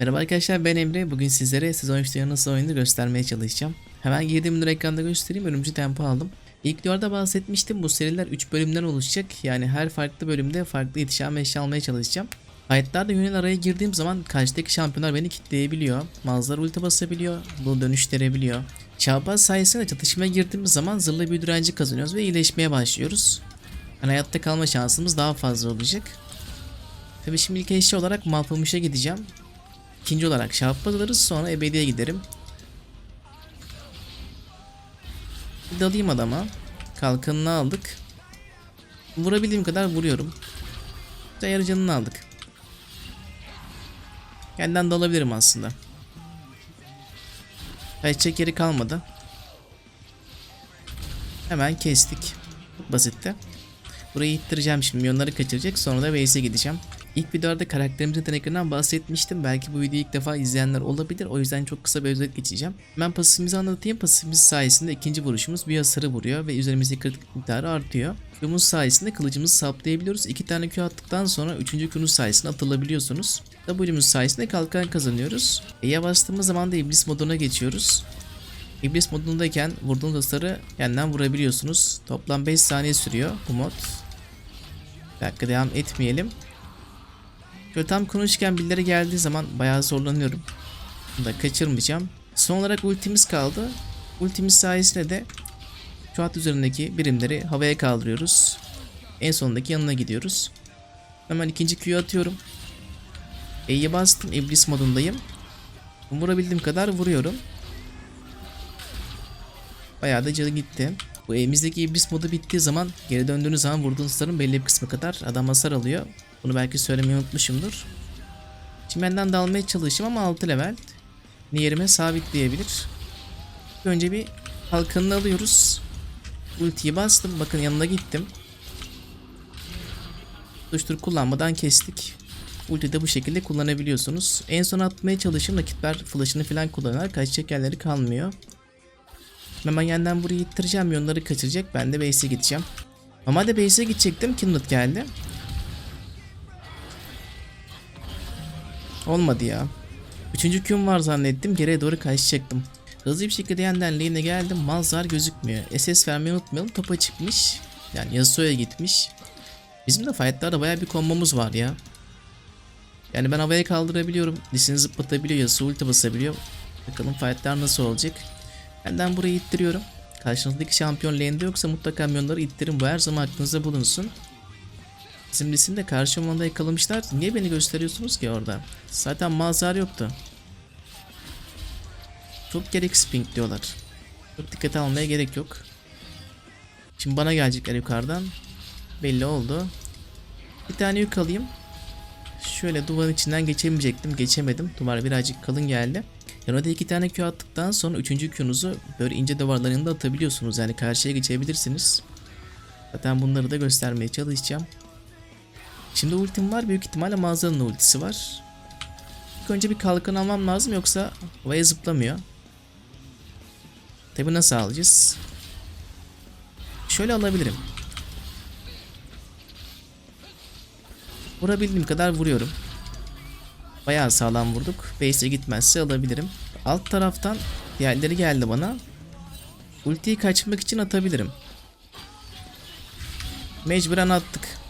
Merhaba arkadaşlar ben Emre. Bugün sizlere sezon 3'te nasıl oyunu göstermeye çalışacağım. Hemen girdiğim dur ekranda göstereyim. Ölümcü tempo aldım. İlk videoda bahsetmiştim. Bu seriler 3 bölümden oluşacak. Yani her farklı bölümde farklı ihtişam eşya almaya çalışacağım. Fight'larda yönel araya girdiğim zaman karşıdaki şampiyonlar beni kitleyebiliyor. Mazlar ulti basabiliyor. Bu dönüştürebiliyor. Çağbaz sayesinde çatışmaya girdiğimiz zaman zırhlı bir direnci kazanıyoruz ve iyileşmeye başlıyoruz. Yani hayatta kalma şansımız daha fazla olacak. Tabii şimdi ilk eşya olarak Malpamış'a gideceğim. İkinci olarak Şahapaz alırız sonra Ebedi'ye giderim. Dalayım adama. Kalkanını aldık. Vurabildiğim kadar vuruyorum. Yarı canını aldık. Kendiden dalabilirim aslında. Kaçacak yeri kalmadı. Hemen kestik. Çok basitti. Burayı ittireceğim şimdi. Milyonları kaçıracak. Sonra da base'e gideceğim. İlk videoda karakterimizin yeteneklerinden bahsetmiştim. Belki bu videoyu ilk defa izleyenler olabilir. O yüzden çok kısa bir özet geçeceğim. Ben pasifimizi anlatayım. Pasifimiz sayesinde ikinci vuruşumuz bir hasarı vuruyor ve üzerimizdeki kritik miktarı artıyor. Q'muz sayesinde kılıcımızı saplayabiliyoruz. İki tane Q attıktan sonra üçüncü Q'nuz sayesinde atılabiliyorsunuz. W'muz sayesinde kalkan kazanıyoruz. E'ye bastığımız zaman da iblis moduna geçiyoruz. İblis modundayken vurduğunuz hasarı yeniden vurabiliyorsunuz. Toplam 5 saniye sürüyor bu mod. Bir dakika devam etmeyelim. Şöyle tam konuşurken birileri geldiği zaman bayağı zorlanıyorum. Bunu da kaçırmayacağım. Son olarak ultimiz kaldı. Ultimiz sayesinde de şu at üzerindeki birimleri havaya kaldırıyoruz. En sondaki yanına gidiyoruz. Hemen ikinci Q'yu atıyorum. E'yi bastım. İblis modundayım. Vurabildiğim kadar vuruyorum. Bayağı da canı gitti. Bu evimizdeki iblis modu bittiği zaman geri döndüğünüz zaman vurduğunuz hasarın belli bir kısmı kadar adam hasar alıyor. Bunu belki söylemeyi unutmuşumdur. Çimenden dalmaya çalışayım ama 6 level. Yerime sabitleyebilir. Önce bir halkanını alıyoruz. Ultiyi bastım. Bakın yanına gittim. Tuştur kullanmadan kestik. Ulti de bu şekilde kullanabiliyorsunuz. En son atmaya çalışın rakipler flash'ını falan kullanarak kaçacak yerleri kalmıyor. Hemen yeniden burayı ittireceğim. Yonları kaçıracak. Ben de base'e gideceğim. Normalde base'e gidecektim. Kindred geldi. Olmadı ya. Üçüncü Q'm var zannettim. Geriye doğru kaçacaktım. Hızlı bir şekilde yeniden lane'e geldim. Malzar gözükmüyor. SS vermeyi unutmayalım. Topa çıkmış. Yani Yasuo'ya gitmiş. Bizim de fightlarda baya bir kombomuz var ya. Yani ben havaya kaldırabiliyorum. Lisini zıplatabiliyor. Yasuo ulti basabiliyor. Bakalım fightlar nasıl olacak. Benden burayı ittiriyorum. Karşınızdaki şampiyon lane'de yoksa mutlaka milyonları ittirin. Bu her zaman aklınızda bulunsun. Bizim Lisini de karşı ormanda yakalamışlar. Niye beni gösteriyorsunuz ki orada? Zaten mazhar yoktu. Çok gereksiz ping diyorlar. Çok dikkate almaya gerek yok. Şimdi bana gelecekler yukarıdan. Belli oldu. Bir tane yük alayım. Şöyle duvarın içinden geçemeyecektim. Geçemedim. Duvar birazcık kalın geldi. Yani orada iki tane Q attıktan sonra üçüncü Q'nuzu böyle ince duvarların yanında atabiliyorsunuz. Yani karşıya geçebilirsiniz. Zaten bunları da göstermeye çalışacağım. Şimdi ultim var. Büyük ihtimalle mağazanın ultisi var. İlk önce bir kalkan almam lazım yoksa havaya zıplamıyor. Tabi nasıl alacağız? Şöyle alabilirim. Vurabildiğim kadar vuruyorum. Bayağı sağlam vurduk. Base'e gitmezse alabilirim. Alt taraftan diğerleri geldi bana. Ultiyi kaçmak için atabilirim. Mecburen attık.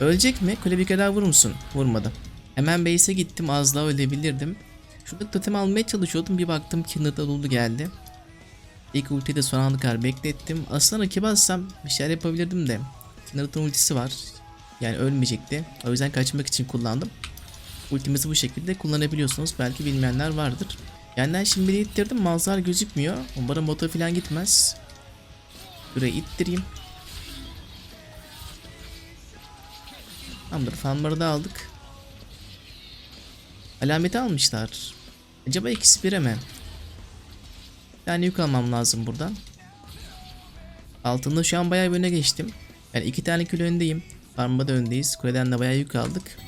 Ölecek mi? Kule bir kadar vurur musun? Vurmadı. Hemen base'e gittim. Az daha ölebilirdim. Şurada totem almaya çalışıyordum. Bir baktım Kindred'a dolu geldi. İlk ultiyi de son ana kadar beklettim. Aslında rakibe alsam bir şeyler yapabilirdim de. Kindred'ın ultisi var. Yani ölmeyecekti. O yüzden kaçmak için kullandım. Ultimizi bu şekilde kullanabiliyorsunuz. Belki bilmeyenler vardır. Yani şimdi ittirdim. Malzar gözükmüyor. Umarım bota falan gitmez. Buraya ittireyim. Tamamdır. Farmları da aldık. Alameti almışlar. Acaba ikisi bire mi? Bir yük almam lazım buradan. Altında şu an bayağı bir öne geçtim. Yani iki tane kilo öndeyim. Farmda da öndeyiz. Kuleden de bayağı yük aldık.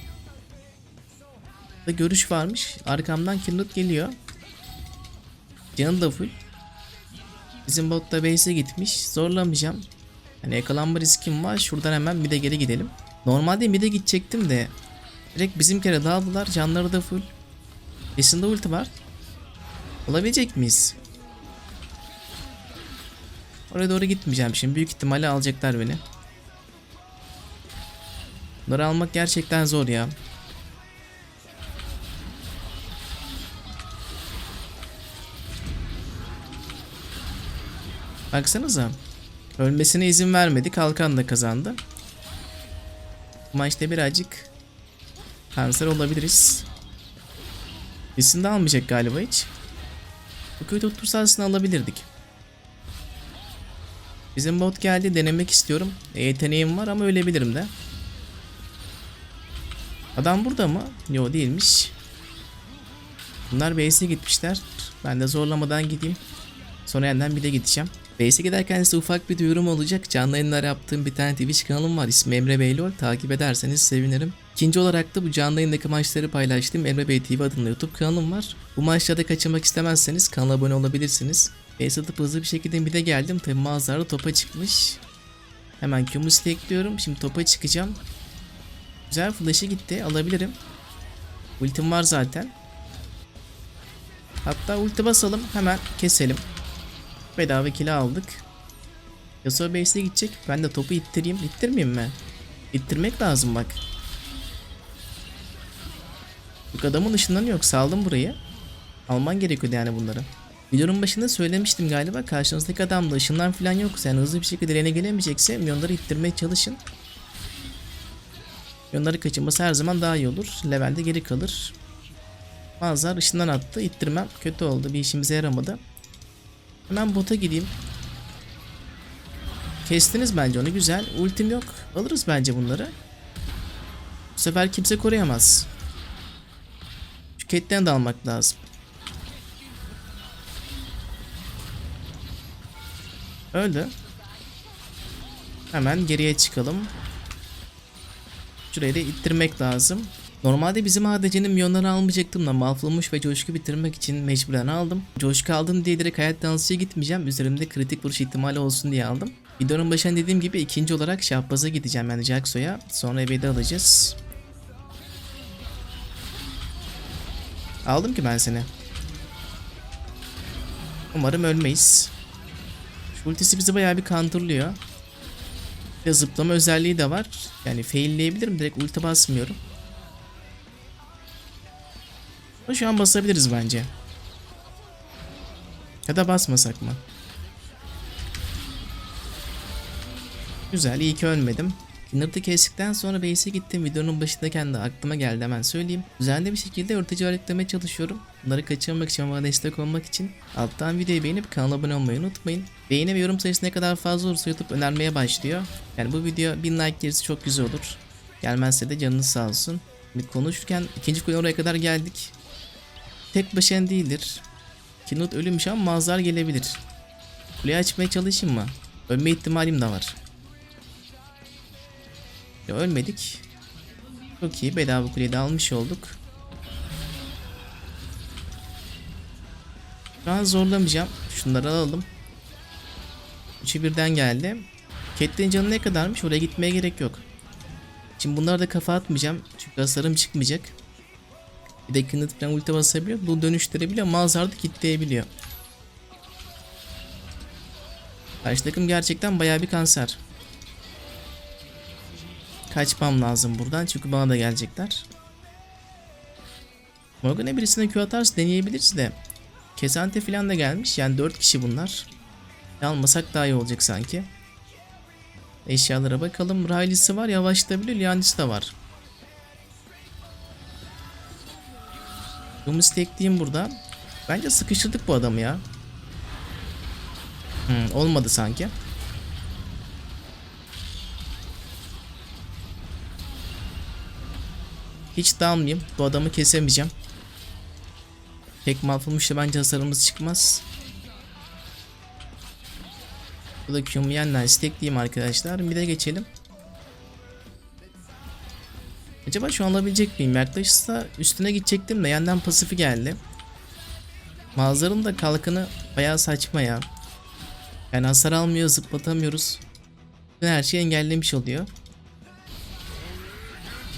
Burada görüş varmış. Arkamdan Kindred geliyor. Canı da full. Bizim bot da base'e gitmiş. Zorlamayacağım. Hani yakalanma riskim var. Şuradan hemen bir de geri gidelim. Normalde mid'e gidecektim de direkt bizim kere dağıldılar. Canları da full. Kesin'de ulti var. Alabilecek miyiz? Oraya doğru gitmeyeceğim şimdi. Büyük ihtimalle alacaklar beni. Bunları almak gerçekten zor ya. Baksanıza. Ölmesine izin vermedi. Kalkan da kazandı. Maçta birazcık kanser olabiliriz. Kesin de almayacak galiba hiç. Bu kötü otursa aslında alabilirdik. Bizim bot geldi denemek istiyorum. E, yeteneğim var ama ölebilirim de. Adam burada mı? Yo değilmiş. Bunlar base'e gitmişler. Ben de zorlamadan gideyim. Sonra yeniden bir de gideceğim. Base'e giderken size ufak bir duyurum olacak. Canlı yayınlar yaptığım bir tane Twitch kanalım var. İsmi Emre Beylol. Takip ederseniz sevinirim. İkinci olarak da bu canlı yayındaki maçları paylaştığım Emre Bey TV adında YouTube kanalım var. Bu maçlarda kaçırmak istemezseniz kanala abone olabilirsiniz. Base atıp hızlı bir şekilde bir de geldim. Tabi mağazada topa çıkmış. Hemen Q'mu ekliyorum. Şimdi topa çıkacağım. Güzel flash'ı gitti. Alabilirim. Ultim var zaten. Hatta ulti basalım. Hemen keselim. Bedava kill aldık. Yasuo base'e gidecek. Ben de topu ittireyim. İttirmeyeyim mi? İttirmek lazım bak. Bu adamın ışından yok. Saldım burayı. Alman gerekiyordu yani bunları. Videonun başında söylemiştim galiba. Karşınızdaki adamda ışınlar falan yok. Yani hızlı bir şekilde lane gelemeyecekse milyonları ittirmeye çalışın. Milyonları kaçırması her zaman daha iyi olur. Levelde geri kalır. Mazhar ışından attı. İttirmem kötü oldu. Bir işimize yaramadı. Hemen bota gideyim. Kestiniz bence onu güzel. Ultim yok. Alırız bence bunları. Bu sefer kimse koruyamaz. Şu de almak lazım. Öldü. Hemen geriye çıkalım. Şurayı da ittirmek lazım. Normalde bizim ADC'nin milyonları almayacaktım da mahvolmuş ve coşku bitirmek için mecburen aldım. Coşku aldım diye direkt hayat dansıya gitmeyeceğim. Üzerimde kritik vuruş ihtimali olsun diye aldım. Videonun başında dediğim gibi ikinci olarak Şahbaz'a gideceğim yani Jaxo'ya. Sonra ebedi alacağız. Aldım ki ben seni. Umarım ölmeyiz. Şu ultisi bizi bayağı bir kandırlıyor. Ve zıplama özelliği de var. Yani failleyebilirim. Direkt ulti basmıyorum. Ama şu an basabiliriz bence. Ya da basmasak mı? Güzel iyi ki ölmedim. Kinner'da kestikten sonra base'e gittim. Videonun başındayken de aklıma geldi hemen söyleyeyim. Düzenli bir şekilde örtücü öğretmeye çalışıyorum. Bunları kaçırmamak için bana destek olmak için alttan videoyu beğenip kanala abone olmayı unutmayın. Beğeni ve yorum sayısı ne kadar fazla olursa YouTube önermeye başlıyor. Yani bu video 1000 like gerisi çok güzel olur. Gelmezse de canınız sağ olsun. Konuşurken ikinci kule oraya kadar geldik. Tek başına değildir. Kinut ölümüş ama mazlar gelebilir. Kuleyi açmaya çalışayım mı? Ölme ihtimalim de var. Ya ölmedik. Çok iyi bedava kuleyi de almış olduk. Şu an zorlamayacağım. Şunları alalım. Üçü birden geldi. Catelyn canı ne kadarmış? Oraya gitmeye gerek yok. Şimdi bunlara da kafa atmayacağım. Çünkü hasarım çıkmayacak. Bir de Kenneth falan ulti basabiliyor. Bu dönüştürebiliyor. Mazhar da kitleyebiliyor. Karşı takım gerçekten bayağı bir kanser. Kaçmam lazım buradan çünkü bana da gelecekler. Morgan'a birisine Q atarsa deneyebiliriz de. Kesante falan da gelmiş. Yani 4 kişi bunlar. Almasak daha iyi olacak sanki. Eşyalara bakalım. Riley'si var yavaşlatabiliyor. Lianis de var. Bunu stekleyeyim burada. Bence sıkıştırdık bu adamı ya. Hmm, olmadı sanki. Hiç dağılmayayım. Bu adamı kesemeyeceğim. Tek mahvolmuş da bence hasarımız çıkmaz. Bu da Q'mu yeniden stekleyeyim arkadaşlar. Bir de geçelim. Acaba şu an alabilecek miyim? Yaklaşırsa üstüne gidecektim de yandan pasifi geldi. Mağazarın da kalkanı bayağı saçma ya. Yani hasar almıyor, zıplatamıyoruz. Her şeyi engellemiş oluyor.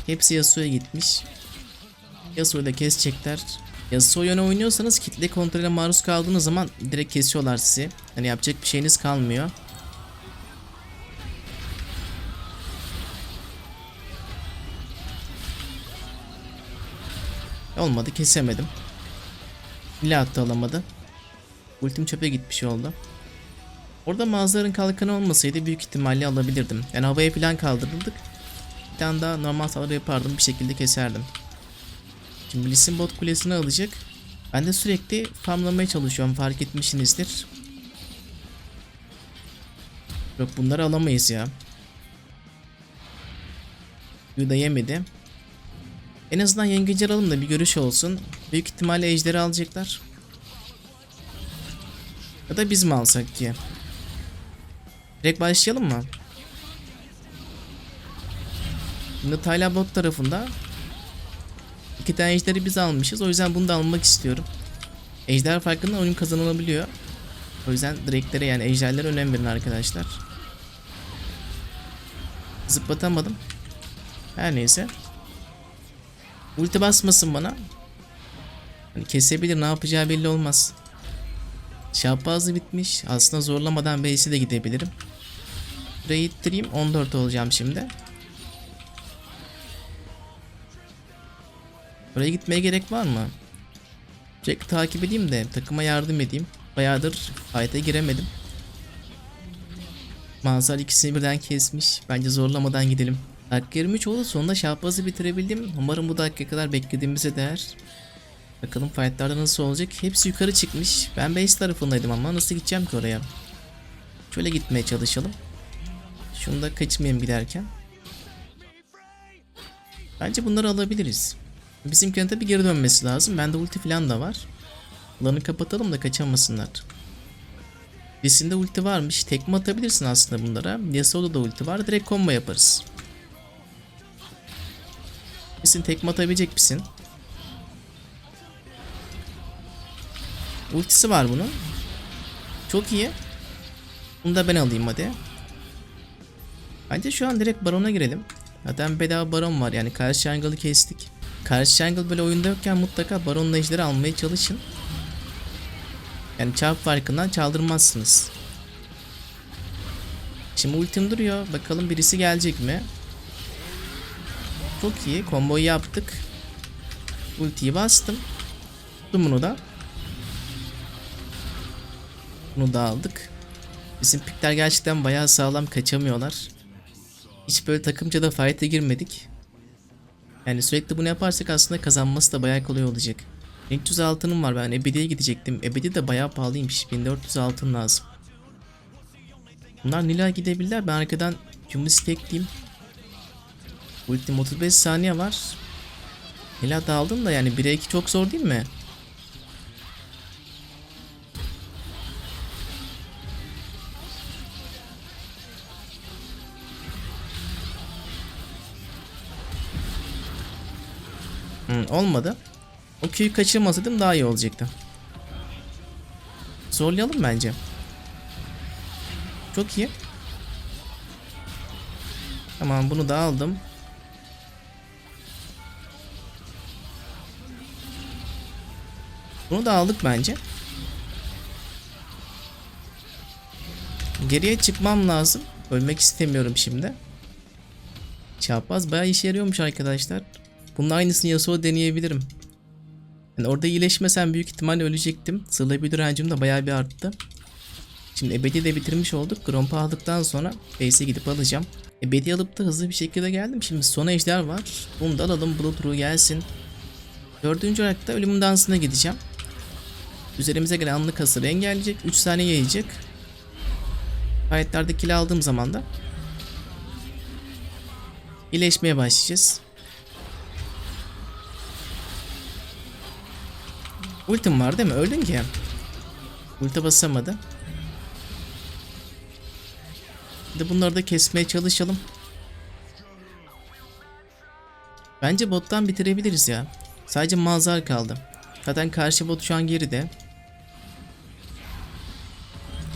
Hepsi Yasuo'ya gitmiş. Yasuo'yu da kesecekler. Yasuo yöne oynuyorsanız kitle kontrole maruz kaldığınız zaman direkt kesiyorlar sizi. Hani yapacak bir şeyiniz kalmıyor. Olmadı kesemedim. İlla da alamadı. Ultim çöpe gitmiş oldu. Orada mağazaların kalkanı olmasaydı büyük ihtimalle alabilirdim. Yani havaya falan kaldırırdık. Bir tane daha normal saldırı yapardım bir şekilde keserdim. Şimdi Bliss'in bot kulesini alacak. Ben de sürekli farmlamaya çalışıyorum fark etmişsinizdir. Yok bunları alamayız ya. Suyu da yemedi. En azından yengeci alalım da bir görüş olsun. Büyük ihtimalle ejderi alacaklar. Ya da biz mi alsak diye. Direkt başlayalım mı? Şimdi Tayla bot tarafında iki tane ejderi biz almışız. O yüzden bunu da almak istiyorum. Ejder farkında oyun kazanılabiliyor. O yüzden direklere yani ejderlere önem verin arkadaşlar. Zıplatamadım. Her neyse. Ulti basmasın bana. Hani kesebilir ne yapacağı belli olmaz. Şapazı bitmiş. Aslında zorlamadan base'e de gidebilirim. Burayı ittireyim. 14 olacağım şimdi. Buraya gitmeye gerek var mı? Sürekli takip edeyim de takıma yardım edeyim. Bayağıdır fight'e giremedim. Manzar ikisini birden kesmiş. Bence zorlamadan gidelim. Dakika 23 oldu sonunda şapazı bitirebildim. Umarım bu dakika kadar beklediğimize değer. Bakalım fightlarda nasıl olacak. Hepsi yukarı çıkmış. Ben base tarafındaydım ama nasıl gideceğim ki oraya? Şöyle gitmeye çalışalım. Şunu da kaçmayayım giderken. Bence bunları alabiliriz. Bizimkinin tabi geri dönmesi lazım. Bende ulti falan da var. Alanı kapatalım da kaçamasınlar. Birisinde ulti varmış. Tekme atabilirsin aslında bunlara. Yasuo'da da ulti var. Direkt combo yaparız. Kesin tekme atabilecek misin? Ultisi var bunun. Çok iyi. Bunu da ben alayım hadi. Bence şu an direkt barona girelim. Zaten bedava baron var yani karşı jungle'ı kestik. Karşı jungle böyle oyunda yokken mutlaka baronla ejderi almaya çalışın. Yani çarp farkından çaldırmazsınız. Şimdi ultim duruyor. Bakalım birisi gelecek mi? Çok iyi. Komboyu yaptık. Ultiyi bastım. Tuttum bunu da. Bunu da aldık. Bizim pikler gerçekten bayağı sağlam kaçamıyorlar. Hiç böyle takımca da fight'e girmedik. Yani sürekli bunu yaparsak aslında kazanması da bayağı kolay olacak. 300 altınım var ben ebediye gidecektim. Ebedi de bayağı pahalıymış. 1400 altın lazım. Bunlar Nila gidebilirler. Ben arkadan cümle stekleyeyim. Ultim 35 saniye var. Nila da aldım da yani 1'e 2 çok zor değil mi? Hmm, olmadı. O köyü kaçırmasaydım daha iyi olacaktı. Zorlayalım bence. Çok iyi. Tamam bunu da aldım. Bunu da aldık bence. Geriye çıkmam lazım. Ölmek istemiyorum şimdi. Çapraz bayağı işe yarıyormuş arkadaşlar. Bunun aynısını Yasuo deneyebilirim. Yani orada iyileşmesem büyük ihtimalle ölecektim. Sırla bir direncim de bayağı bir arttı. Şimdi ebedi de bitirmiş olduk. Gromp'u aldıktan sonra base'e gidip alacağım. Ebedi alıp da hızlı bir şekilde geldim. Şimdi son ejder var. Bunu da alalım. Blood gelsin. Dördüncü olarak da ölüm dansına gideceğim. Üzerimize gelen anlık hasarı engelleyecek. 3 saniye yayacak. Ayetlerde kill aldığım zaman da iyileşmeye başlayacağız. Ultim var değil mi? Öldün ki. Ulti basamadı. De bunları da kesmeye çalışalım. Bence bottan bitirebiliriz ya. Sadece mazhar kaldı. Zaten karşı bot şu an geride.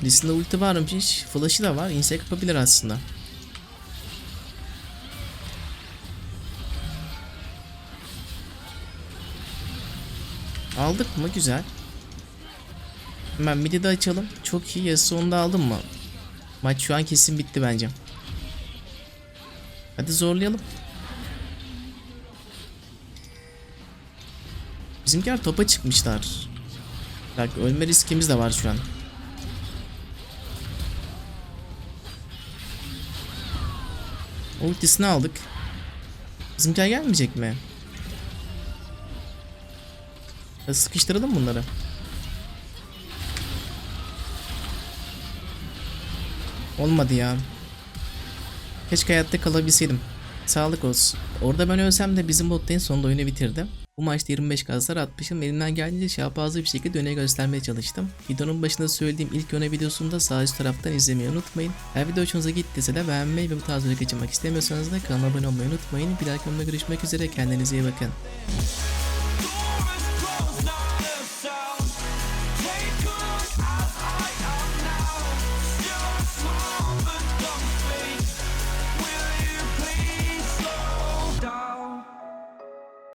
Listinde ulti varmış. Flash'ı da var. Insect yapabilir aslında. Aldık mı? Güzel. Hemen midi de açalım. Çok iyi. Yasuo'nu da aldın mı? Maç şu an kesin bitti bence. Hadi zorlayalım. Bizimkiler topa çıkmışlar. Bak ölme riskimiz de var şu an. Ultisini aldık. Bizimkiler gelmeyecek mi? Ya sıkıştıralım bunları. Olmadı ya. Keşke hayatta kalabilseydim. Sağlık olsun. Orada ben ölsem de bizim bot sonunda oyunu bitirdi. Bu maçta 25 gazlar atmışım. Elimden geldiğince şapazlı bir şekilde öne göstermeye çalıştım. Videonun başında söylediğim ilk öne videosunu da sağ üst taraftan izlemeyi unutmayın. Her video hoşunuza gittiyse de beğenmeyi ve bu tarz video kaçırmak istemiyorsanız da kanalıma abone olmayı unutmayın. Bir dahaki görüşmek üzere. Kendinize iyi bakın.